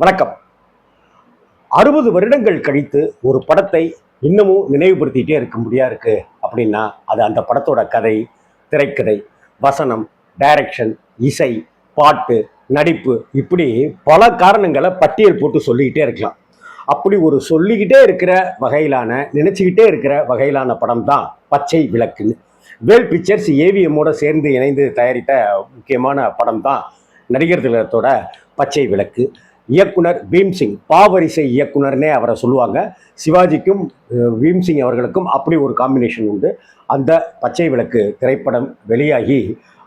வணக்கம். அறுபது வருடங்கள் கழித்து ஒரு படத்தை இன்னமும் நினைவுபடுத்திட்டே இருக்க முடியா இருக்கு? அப்படின்னா அது அந்த படத்தோட கதை திரைக்கதை வசனம் டைரக்ஷன் இசை பாட்டு நடிப்பு இப்படி பல காரணங்களை பட்டியல் போட்டு சொல்லிக்கிட்டே இருக்கலாம். அப்படி ஒரு சொல்லிக்கிட்டே இருக்கிற வகையிலான நினைச்சுக்கிட்டே இருக்கிற வகையிலான படம் தான் பச்சை விளக்குன்னு. வேல் பிக்சர்ஸ் ஏவிஎம்மோட சேர்ந்து இணைந்து தயாரித்த முக்கியமான படம் தான் நடிகர் திலகத்தோட பச்சை விளக்கு. இயக்குனர் பீம்சிங் பாவரிசை இயக்குனர்னே அவரை சொல்லுவாங்க. சிவாஜிக்கும் பீம்சிங் அவர்களுக்கும் அப்படி ஒரு காம்பினேஷன் உண்டு. அந்த பச்சை விளக்கு திரைப்படம் வெளியாகி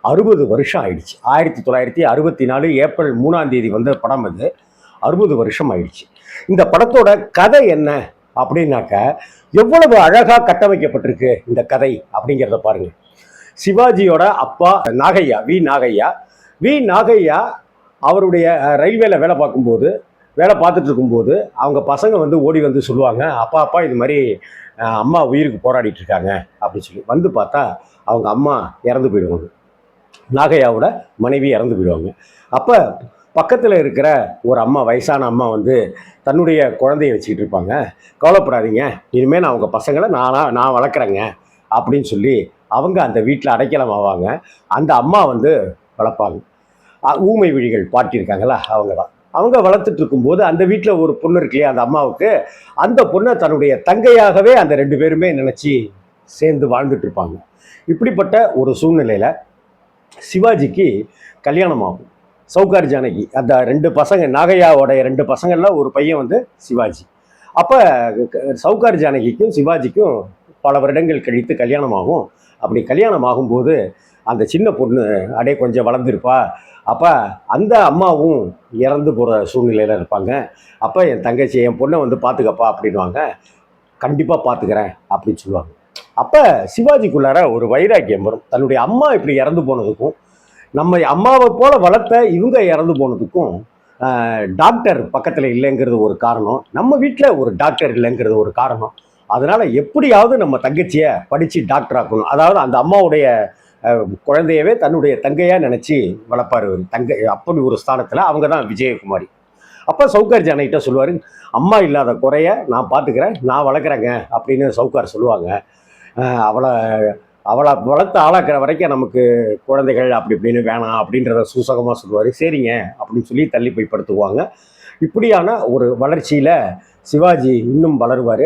அறுபது வருஷம் ஆயிடுச்சு. ஆயிரத்தி தொள்ளாயிரத்தி அறுபத்தி நாலு ஏப்ரல் மூணாம் தேதி வந்த படம் அது. அறுபது வருஷம் ஆயிடுச்சு. இந்த படத்தோட கதை என்ன அப்படின்னாக்க எவ்வளவு அழகாக கட்டமைக்கப்பட்டிருக்கு இந்த கதை அப்படிங்கிறத பாருங்கள் சிவாஜியோட அப்பா நாகையா வி நாகையா. வி நாகையா அவருடைய ரயில்வேல வேலை பார்க்கும்போது வேலை பார்த்துட்டு இருக்கும்போது அவங்க பசங்க வந்து ஓடி வந்து சொல்லுவாங்க அப்பா அப்பா இது மாதிரி அம்மா உயிருக்கு போராடிட்டு இருக்காங்க அப்படின்னு சொல்லி. வந்து பார்த்தா அவங்க அம்மா இறந்து போயிடுவாங்க. நாகையாவோட மனைவி இறந்து போயிடுவாங்க. அப்போ பக்கத்தில் இருக்கிற ஒரு அம்மா வயசான அம்மா வந்து தன்னுடைய குழந்தைய வச்சுக்கிட்டு இருப்பாங்க கவலைப்படாதீங்க இனிமேல் நான் உங்கள் பசங்களை நானாக நான் வளர்க்குறேங்க அப்படின்னு சொல்லி அவங்க அந்த வீட்டில் அடைக்கலம் ஆவாங்க அந்த அம்மா வந்து வளர்ப்பாங்க. ஊமை விழிகள் பாட்டி இருக்காங்களா அவங்க தான் அவங்க வளர்த்துட்டு இருக்கும்போது அந்த வீட்டில் ஒரு பொண்ணு இருக்கு இல்லையா அந்த அம்மாவுக்கு. அந்த பொண்ணை தன்னுடைய தங்கையாகவே அந்த ரெண்டு பேருமே நினச்சி சேர்ந்து வாழ்ந்துட்டு இருப்பாங்க. இப்படிப்பட்ட ஒரு சூழ்நிலையில் சிவாஜிக்கு கல்யாணம் ஆகும். சௌகார் ஜானகி அந்த ரெண்டு பசங்க நாகையாவோடைய ரெண்டு பசங்கள்லாம் ஒரு பையன் வந்து சிவாஜி. அப்போ சௌகார் ஜானகிக்கும் சிவாஜிக்கும் பல வருடங்கள் கழித்து கல்யாணம் ஆகும். அப்படி கல்யாணம் ஆகும்போது அந்த சின்ன பொண்ணு அப்படியே கொஞ்சம் வளர்ந்துருப்பா. அப்போ அந்த அம்மாவும் இறந்து போகிற சூழ்நிலையில் இருப்பாங்க. அப்போ என் தங்கச்சி என் பொண்ணை வந்து பார்த்துக்கப்பா அப்படின்வாங்க கண்டிப்பாக பார்த்துக்கிறேன் அப்படின்னு சொல்லுவாங்க. அப்போ சிவாஜிக்குள்ளார ஒரு வைராக்கியம் வரும். தன்னுடைய அம்மா இப்படி இறந்து போனதுக்கும் நம்ம அம்மாவை போல வளர்த்த இவங்க இறந்து போனதுக்கும் டாக்டர் பக்கத்தில் இல்லைங்கிறது ஒரு காரணம். நம்ம வீட்டில் ஒரு டாக்டர் இல்லைங்கிறது ஒரு காரணம். அதனால் எப்படியாவது நம்ம தங்கச்சியை படித்து டாக்டர் ஆக்கணும். அதாவது அந்த அம்மாவுடைய குழந்தையவே தன்னுடைய தங்கையாக நினச்சி வளர்ப்பார் அவர் தங்கை அப்பன் ஒரு ஸ்தானத்தில் அவங்க தான் விஜயகுமாரி. அப்போ சவுகார் ஜானகிட்ட சொல்லுவார் அம்மா இல்லாத குறைய நான் பார்த்துக்கிறேன் நான் வளர்க்குறேங்க அப்படின்னு சவுகார் சொல்லுவாங்க. அவளை அவளை வளர்த்து ஆளாக்குற வரைக்கும் நமக்கு குழந்தைகள் அப்படி இப்படின்னு வேணாம் அப்படின்றத சூசகமாக சொல்லுவார். சரிங்க அப்படின்னு சொல்லி தள்ளி போய் படுத்துக்குவாங்க. இப்படியான ஒரு வளர்ச்சியில் சிவாஜி இன்னும் வளருவார்.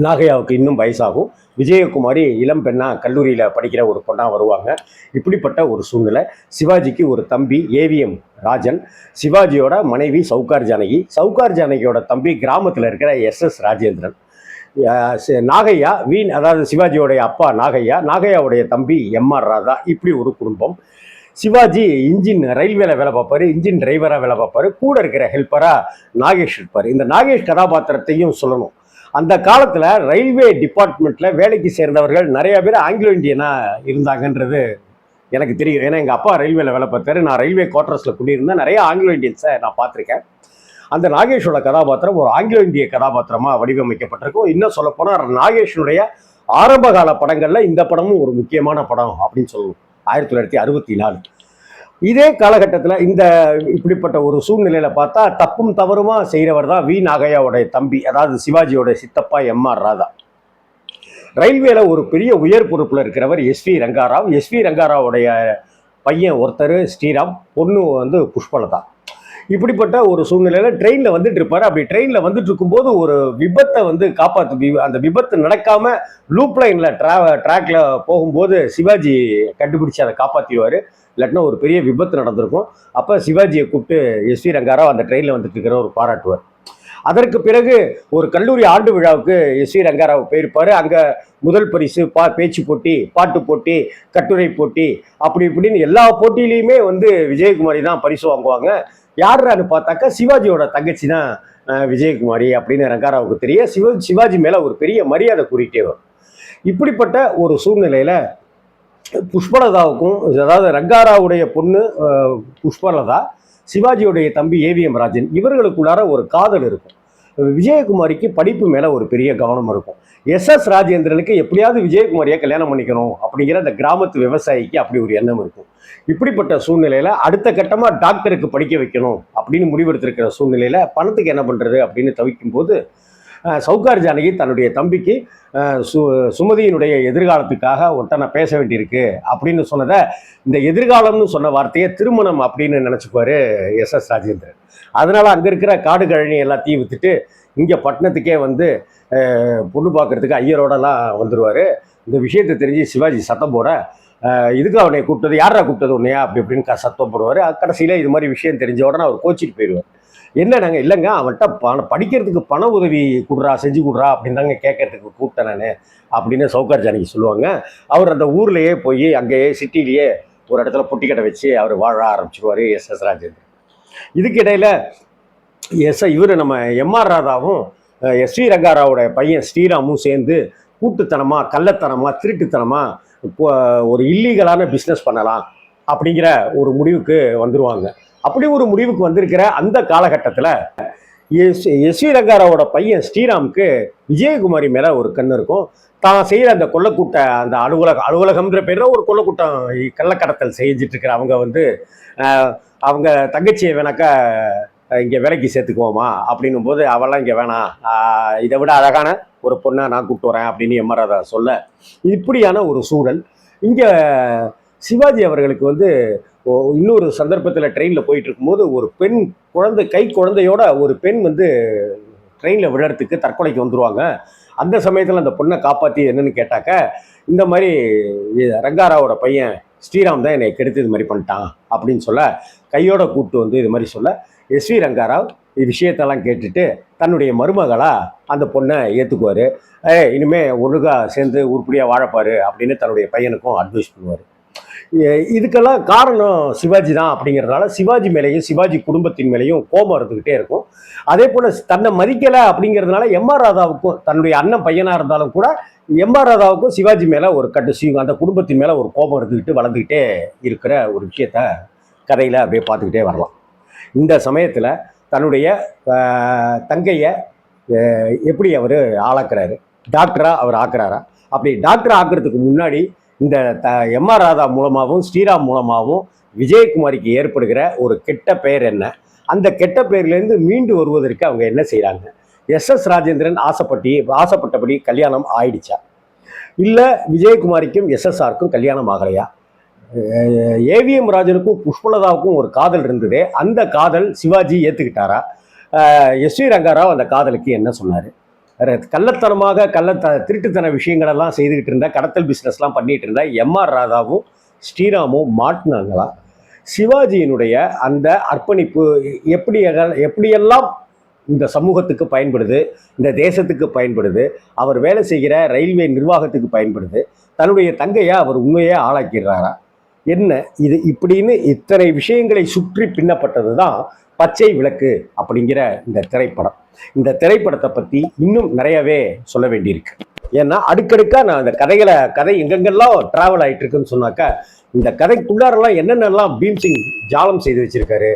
நாகையாவுக்கு இன்னும் வயசாகும். விஜயகுமாரி இளம் பெண்ணாக கல்லூரியில் படிக்கிற ஒரு பொண்ணாக வருவாங்க. இப்படிப்பட்ட ஒரு சூழ்நிலை. சிவாஜிக்கு ஒரு தம்பி ஏவிஎம் ராஜன். சிவாஜியோட மனைவி சவுகார் ஜானகி. சவுகார் ஜானகியோட தம்பி கிராமத்தில் இருக்கிற எஸ் எஸ் ராஜேந்திரன். நாகையா வீண் அதாவது சிவாஜியோடைய அப்பா நாகையா நாகையாவுடைய தம்பி எம்ஆர் ராதா. இப்படி ஒரு குடும்பம். சிவாஜி இன்ஜின் ரயில்வேல வேலை பார்ப்பாரு இன்ஜின் டிரைவராக வேலை பார்ப்பாரு கூட இருக்கிற ஹெல்ப்பராக நாகேஷ் இருப்பார். இந்த நாகேஷ் கதாபாத்திரத்தையும் சொல்லணும். அந்த காலத்தில் ரயில்வே டிபார்ட்மெண்ட்டில் வேலைக்கு சேர்ந்தவர்கள் நிறைய பேர் ஆங்கிலோ இந்தியனாக இருந்தாங்கன்றது எனக்கு தெரியும் ஏன்னா எங்கள் அப்பா ரயில்வேல வேலை பார்த்தாரு. நான் ரயில்வே குவார்டர்ஸில் குடியிருந்தேன். நிறைய ஆங்கிலோ இந்தியன்ஸை நான் பார்த்துருக்கேன். அந்த நாகேஷோட கதாபாத்திரம் ஒரு ஆங்கிலோ இந்திய கதாபாத்திரமாக வடிவமைக்கப்பட்டிருக்கும். இன்னும் சொல்லப்போனால் நாகேஷனுடைய ஆரம்பகால படங்களில் இந்த படமும் ஒரு முக்கியமான படம் அப்படின்னு சொல்லணும் ஆயிரத்தி தொள்ளாயிரத்தி அறுபத்தி நாலு. இதே காலகட்டத்தில் இந்த இப்படிப்பட்ட ஒரு சூழ்நிலையில் பார்த்தா தப்பும் தவறுமா செய்கிறவர் தான் வி நாகையாவுடைய தம்பி அதாவது சிவாஜியோட சித்தப்பா எம்ஆர் ராதா. ரயில்வேல ஒரு பெரிய உயர் பொறுப்பில் இருக்கிறவர் எஸ்வி ரங்காராவ் எஸ்வி ரங்காராவுடைய பையன் ஒருத்தர் ஸ்ரீராம் பொண்ணு வந்து புஷ்பலதா. இப்படிப்பட்ட ஒரு சூழ்நிலையில் ட்ரெயினில் வந்துட்டு இருப்பார். அப்படி ட்ரெயினில் வந்துட்டு இருக்கும்போது ஒரு விபத்தை வந்து காப்பாற்று வி- அந்த விபத்து நடக்காம லூப் லைனில் ட்ரா ட்ராக்ல போகும்போது சிவாஜி கண்டுபிடிச்சு அதை காப்பாற்றிடுவார் இல்லாட்டினா ஒரு பெரிய விபத்து நடந்திருக்கும். அப்போ சிவாஜியை கூப்பிட்டு எஸ்வி ரங்காராவ் அந்த ட்ரெயினில் வந்துட்டு இருக்கிறவர் பாராட்டுவார். அதற்கு பிறகு ஒரு கல்லூரி ஆண்டு விழாவுக்கு எஸ் வி ரங்காராவ் போயிருப்பார். அங்கே முதல் பரிசு பா பேச்சு போட்டி பாட்டு போட்டி கட்டுரை போட்டி அப்படி இப்படின்னு எல்லா போட்டியிலையுமே வந்து விஜயகுமாரி தான் பரிசு வாங்குவாங்க. யாருன்னு பார்த்தாக்கா சிவாஜியோட தங்கச்சி தான் விஜயகுமாரி அப்படின்னு ரங்காராவுக்கு தெரிய சிவ சிவாஜி மேலே ஒரு பெரிய மரியாதை கூறிட்டே வரும். இப்படிப்பட்ட ஒரு சூழ்நிலையில் புஷ்பலதாவுக்கும் அதாவது ரங்காராவுடைய பொண்ணு புஷ்பலதா சிவாஜியுடைய தம்பி ஏவிஎம் ராஜன் இவர்களுக்குள்ளார ஒரு காதல் இருக்கும். விஜயகுமாரிக்கு படிப்பு மேலே ஒரு பெரிய கவனம் இருக்கும். எஸ் எஸ் ராஜேந்திரனுக்கு எப்படியாவது விஜயகுமாரியை கல்யாணம் பண்ணிக்கணும் அப்படிங்கிற அந்த கிராமத்து விவசாயிக்கு அப்படி ஒரு எண்ணம் இருக்கும். இப்படிப்பட்ட சூழ்நிலையில் அடுத்த கட்டமாக டாக்டருக்கு படிக்க வைக்கணும் அப்படின்னு முடிவெடுத்திருக்கிற சூழ்நிலையில் பணத்துக்கு என்ன பண்ணுறது அப்படின்னு தவிக்கும் போது சவுகார் ஜானகி தன்னுடைய தம்பிக்கு சு சுமதியினுடைய எதிர்காலத்துக்காக ஒன்றை நான் பேச வேண்டியிருக்கு அப்படின்னு சொன்னதை இந்த எதிர்காலம்னு சொன்ன வார்த்தையை திருமணம் அப்படின்னு நினச்சிப்பாரு எஸ் எஸ் ராஜேந்திரன். அதனால் அங்கே இருக்கிற காடு கழனி எல்லாத்தையும் விற்றுட்டு இங்கே பட்டணத்துக்கே வந்து பொண்ணு பார்க்குறதுக்கு ஐயரோடலாம் வந்துடுவார் இந்த விஷயத்தை தெரிஞ்சு சிவாஜி சத்தம் போட இதுக்கு அவனை கூப்பிட்டது யாரா கூப்பிட்டது உன்னையா? அப்படி இப்படின்னு க- சத்தம் போடுவார். கடைசியில் இது மாதிரி விஷயம் தெரிஞ்ச உடனே அவர் கோச்சிட்டு போயிடுவார். என்ன நாங்கள் இல்லைங்க அவன்கிட்ட பணம் படிக்கிறதுக்கு பண உதவி கொடுறா செஞ்சு கொடுறா அப்படின்னு தாங்க கேட்கறதுக்கு கூப்பிட்டேன் நான் அப்படின்னு சவுகார் ஜானகி சொல்லுவாங்க. அவர் அந்த ஊர்லேயே போய் அங்கேயே சிட்டிலேயே ஒரு இடத்துல பொட்டி கடை வச்சு அவர் வாழ ஆரம்பிச்சிருவார் எஸ் எஸ் ராஜேந்திரன். இதுக்கிடையில் எஸ் இவர் நம்ம எம்ஆர் ராதாவும் எஸ் ஸ்ரீ ரங்காராவோட பையன் ஸ்ரீராமும் சேர்ந்து கூட்டுத்தனமாக கள்ளத்தனமாக திருட்டுத்தனமாக ஒரு இல்லீகலான பிஸ்னஸ் பண்ணலாம் அப்படிங்கிற ஒரு முடிவுக்கு வந்துடுவாங்க அப்படி ஒரு முடிவுக்கு வந்திருக்கிற அந்த காலகட்டத்தில் எஸ் எஸ் ரங்காராவோட பையன் ஸ்ரீராமுக்கு விஜயகுமாரி மேலே ஒரு கண் இருக்கும். தான் செய்கிற அந்த கொள்ளக்கூட்ட அந்த அலுவலகம் அலுவலகம்ன்ற பேரில் ஒரு கொள்ளக்கூட்டம் கள்ளக்கடத்தல் செஞ்சுட்டு இருக்கிற அவங்க வந்து அவங்க தங்கச்சியை வேணாக்கா இங்கே வேலைக்கு சேர்த்துக்குவோமா? அப்படின்னும் போது அவெல்லாம் இங்கே வேணாம். இதை விட அழகான ஒரு பொண்ணை நான் கூப்பிட்டு வரேன் அப்படின்னு எம்மராதா சொல்ல இப்படியான ஒரு சூழல். இங்கே சிவாஜி அவர்களுக்கு வந்து இன்னொரு சந்தர்ப்பத்தில் ட்ரெயினில் போயிட்டு இருக்கும்போது ஒரு பெண் குழந்தை கை குழந்தையோட ஒரு பெண் வந்து ட்ரெயினில் விழறதுக்கு தற்கொலைக்கு வந்துடுவாங்க அந்த சமயத்தில் அந்த பொண்ணை காப்பாற்றி என்னன்னு கேட்டாக்க இந்த மாதிரி ரங்காராவோட பையன் ஸ்ரீராம் தான் என்னை கெடுத்து இது மாதிரி பண்ணிட்டான் அப்படின்னு சொல்ல கையோட கூப்பிட்டு வந்து இது மாதிரி சொல்ல எஸ் வி ரங்காராவ் இது விஷயத்தெல்லாம் கேட்டுட்டு தன்னுடைய மருமகளாக அந்த பொண்ணை ஏற்றுக்குவார் ஏ இனிமேல் ஒழுங்காக சேர்ந்து உருப்படியாக வாழப்பார் அப்படின்னு தன்னுடைய பையனுக்கும் அட்வைஸ் பண்ணுவார். இதுக்கெல்லாம் காரணம் சிவாஜி தான் அப்படிங்கிறதுனால சிவாஜி மேலேயும் சிவாஜி குடும்பத்தின் மேலேயும் கோபம் இருந்துக்கிட்டே இருக்கும். அதே போல் தன்னை மதிக்கலை அப்படிங்கிறதுனால எம்ஆர் ராதாவுக்கும் தன்னுடைய அண்ணன் பையனாக இருந்தாலும் கூட எம்ஆர் ராதாவுக்கும் சிவாஜி மேலே ஒரு கட்டு அந்த குடும்பத்தின் மேலே ஒரு கோபம் இருந்துக்கிட்டு வளர்ந்துக்கிட்டே இருக்கிற ஒரு விஷயத்த கதையில் அப்படியே பார்த்துக்கிட்டே வரலாம். இந்த சமயத்தில் தன்னுடைய தங்கையை எப்படி அவர் ஆளாக்குறாரு? டாக்டராக அவர் ஆக்குறாரா? அப்படி டாக்டர் ஆக்குறதுக்கு முன்னாடி இந்த த எம்ஆர் ராதா மூலமாகவும் ஸ்ரீராம் மூலமாகவும் விஜயகுமாரிக்கு ஏற்படுகிற ஒரு கெட்ட பெயர் என்ன அந்த கெட்ட பெயர்லேருந்து மீண்டு வருவதற்கு அவங்க என்ன செய்கிறாங்க எஸ் எஸ் ராஜேந்திரன் ஆசைப்பட்டி ஆசைப்பட்டபடி கல்யாணம் ஆயிடுச்சா இல்லை விஜயகுமாரிக்கும் எஸ்எஸ்ஆருக்கும் கல்யாணம் ஆகலையா ஏவிஎம் ராஜனுக்கும் புஷ்பலதாவுக்கும் ஒரு காதல் இருந்ததே அந்த காதல் சிவாஜி ஏற்றுக்கிட்டாரா எஸ் வி ரங்காராவ் அந்த காதலுக்கு என்ன சொன்னார் கள்ளத்தனமாக கள்ளத்த திருட்டுத்தன விஷயங்களெல்லாம் செய்துக்கிட்டு இருந்தா கடத்தல் பிஸ்னஸ்லாம் பண்ணிட்டு இருந்தா எம்ஆர் ராதாவும் ஸ்ரீராமும் மாட்டினாங்களா? சிவாஜியினுடைய அந்த அர்ப்பணிப்பு எப்படி எப்படியெல்லாம் இந்த சமூகத்துக்கு பயன்படுது இந்த தேசத்துக்கு பயன்படுது அவர் வேலை செய்கிற ரயில்வே நிர்வாகத்துக்கு பயன்படுது தன்னுடைய தங்கையை அவர் உண்மையே ஆளாக்கிடுறாரா? என்ன இது இப்படின்னு இத்தனை விஷயங்களை சுற்றி பின்னப்பட்டது தான் பச்சை விளக்கு அப்படிங்கிற இந்த திரைப்படம். இந்த திரைப்படத்தை பற்றி இன்னும் நிறையவே சொல்ல வேண்டியிருக்கு. ஏன்னா அடுக்கடுக்காக நான் இந்த கதைகளை கதை எங்கெங்கெல்லாம் ட்ராவல் ஆகிட்டு இருக்குன்னு சொன்னாக்கா இந்த கதைக்குள்ளாரெல்லாம் என்னென்னலாம் பீம்சிங் ஜாலம் செய்து வச்சுருக்காரு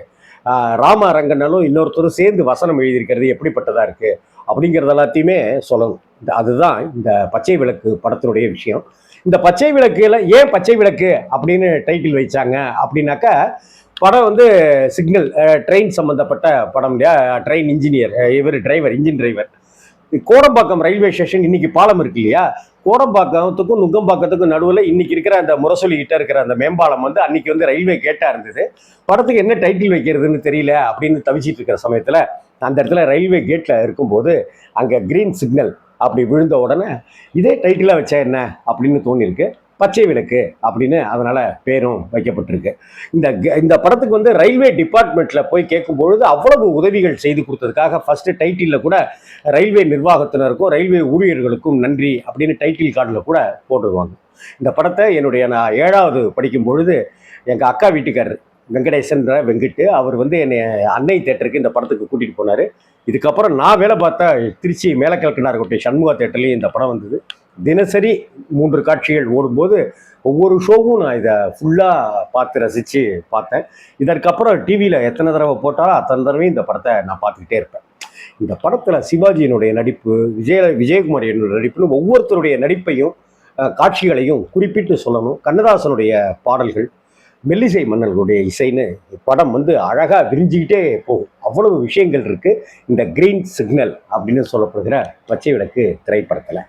ராமா ரங்கனாலும் இன்னொருத்தரும் சேர்ந்து வசனம் எழுதியிருக்கிறது எப்படிப்பட்டதாக இருக்குது அப்படிங்கிறது எல்லாத்தையுமே சொல்லணும். இந்த அதுதான் இந்த பச்சை விளக்கு படத்தினுடைய விஷயம். இந்த பச்சை விளக்குல ஏன் பச்சை விளக்கு அப்படின்னு டைட்டில் வச்சாங்க அப்படின்னாக்கா படம் வந்து சிக்னல் ட்ரெயின் சம்மந்தப்பட்ட படம் இல்லையா? ட்ரெயின் இன்ஜினியர் இவர் driver engine driver Kodambakkam railway station இன்னைக்கு பாலம் இருக்கு இல்லையா? கோடம்பாக்கத்துக்கும் நுங்கம்பாக்கத்துக்கும் நடுவில் இன்னைக்கு இருக்கிற அந்த முரசொலி கிட்ட இருக்கிற அந்த மேம்பாலம் வந்து அன்னைக்கு வந்து ரயில்வே கேட்டாக இருந்தது. படத்துக்கு என்ன டைட்டில் வைக்கிறதுன்னு தெரியல அப்படின்னு தவிச்சிட்டு இருக்கிற சமயத்தில் அந்த இடத்துல ரயில்வே கேட்டில் இருக்கும்போது அங்கே கிரீன் சிக்னல் அப்படி விழுந்த உடனே இதே டைட்டிலாக வச்சா என்ன அப்படின்னு தோணியிருக்கு. பச்சை விளக்கு அப்படின்னு அதனால் பேரும் வைக்கப்பட்டிருக்கு. இந்த க- இந்த படத்துக்கு வந்து ரயில்வே டிபார்ட்மெண்ட்டில் போய் கேட்கும்பொழுது அவ்வளவு உதவிகள் செய்து கொடுத்ததுக்காக ஃபஸ்ட்டு டைட்டிலில் கூட ரயில்வே நிர்வாகத்தினருக்கும் ரயில்வே ஊழியர்களுக்கும் நன்றி அப்படின்னு டைட்டில் கார்டில் கூட போட்டுருவாங்க. இந்த படத்தை என்னுடைய நான் ஏழாவது படிக்கும் பொழுது எங்கள் அக்கா வீட்டுக்காரர் வெங்கடேசன்ற வெங்கிட்டு அவர் வந்து என்னை அன்னை தேட்டருக்கு இந்த படத்துக்கு கூட்டிகிட்டு போனார். இதுக்கப்புறம் நான் வேலை பார்த்தா திருச்சி மேலக்கிழக்கினார்கோட்டை சண்முகா தேட்டர்லேயும் இந்த படம் வந்தது. தினசரி மூன்று காட்சிகள் ஓடும்போது ஒவ்வொரு ஷோவும் நான் இதை ஃபுல்லாக பார்த்து ரசித்து பார்த்தேன். இதற்கப்புறம் டிவியில் எத்தனை தடவை போட்டாலும் அத்தனை தடவையும் இந்த படத்தை நான் பார்த்துக்கிட்டே இருப்பேன். இந்த படத்தில் சிவாஜியினுடைய நடிப்பு விஜய விஜயகுமாரியினுடைய நடிப்புன்னு ஒவ்வொருத்தருடைய நடிப்பையும் காட்சிகளையும் குறிப்பிட்டு சொல்லணும். கண்ணதாசனுடைய பாடல்கள் மெல்லிசை மன்னர்களுடைய இசைன்னு படம் வந்து அழகாக விரிஞ்சிக்கிட்டே போகும். அவ்வளவு விஷயங்கள் இருக்குது இந்த கிரீன் சிக்னல் அப்படின்னு சொல்லப்படுகிற பச்சை விளக்கு திரைப்படத்தில்.